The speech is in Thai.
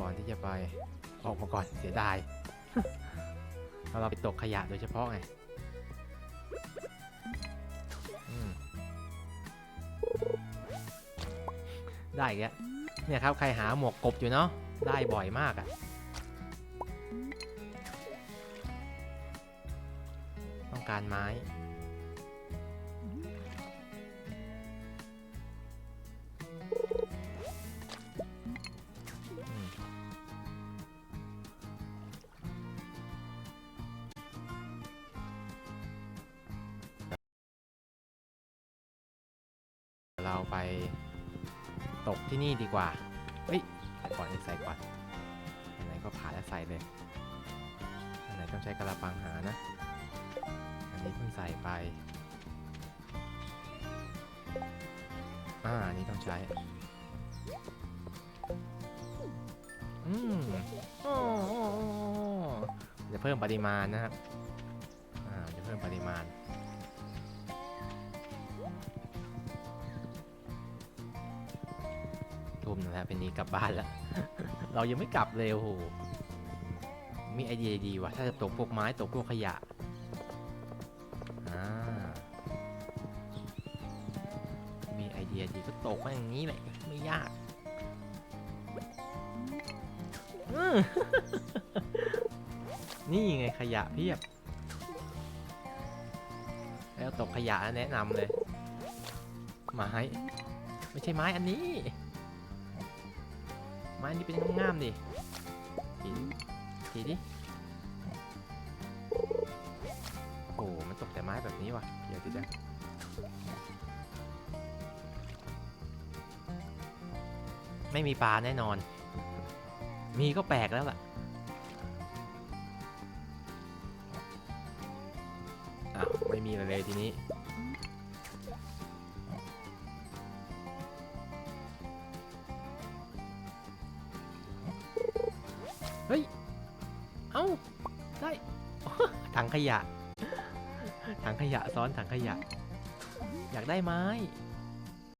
ก่อนที่จะไปออกมาก่อนเสียดายเพราเราไปตกขยะโดยเฉพาะไงได้อีกแล้วเนี่ยครับใครหาหมวกกบอยู่เนาะได้บ่อยมากอะ่ะต้องการไม้ ไปตกที่นี่ดีกว่า เฮ้ยใส่ก่อนใส่ก่อนอันไหนก็ผ่าแล้วใส่เลย อันไหนต้องใช้กระปังหานะ อันนี้เพิ่งใส่ไป อ่าอันนี้ต้องใช้ อืมอ้โอ้โอ้จะเพิ่มปริมาณนะครับ อ่า จะเพิ่มปริมาณ ทุ่มนึงแล้วเป็นนี้กลับบ้านแล้ว เรายังไม่กลับเลยโอ้โหมีไอเดียดีว่ะถ้าจะตกพวกไม้ตกพวกขยะมีไอเดียดีก็ตกมาอย่างนี้แหละไม่ยากนี่ไงขยะเพียบ แล้วตกขยะแนะนำเลยไม้ไม่ใช่ไม้อันนี้ อันนี้เป็นงามๆดิทีดิทีดิ โอ้โหมันตกแต่ไม้แบบนี้ว่ะเดี๋ยวดิจ้ะไม่มีปลาแน่นอน มีก็แปลกแล้วล่ะอ้าวไม่มีอะไรเลยทีนี้ เฮ้ย เอ้า ได้ ถังขยะ ถังขยะซ้อนถังขยะ อยากได้ไม้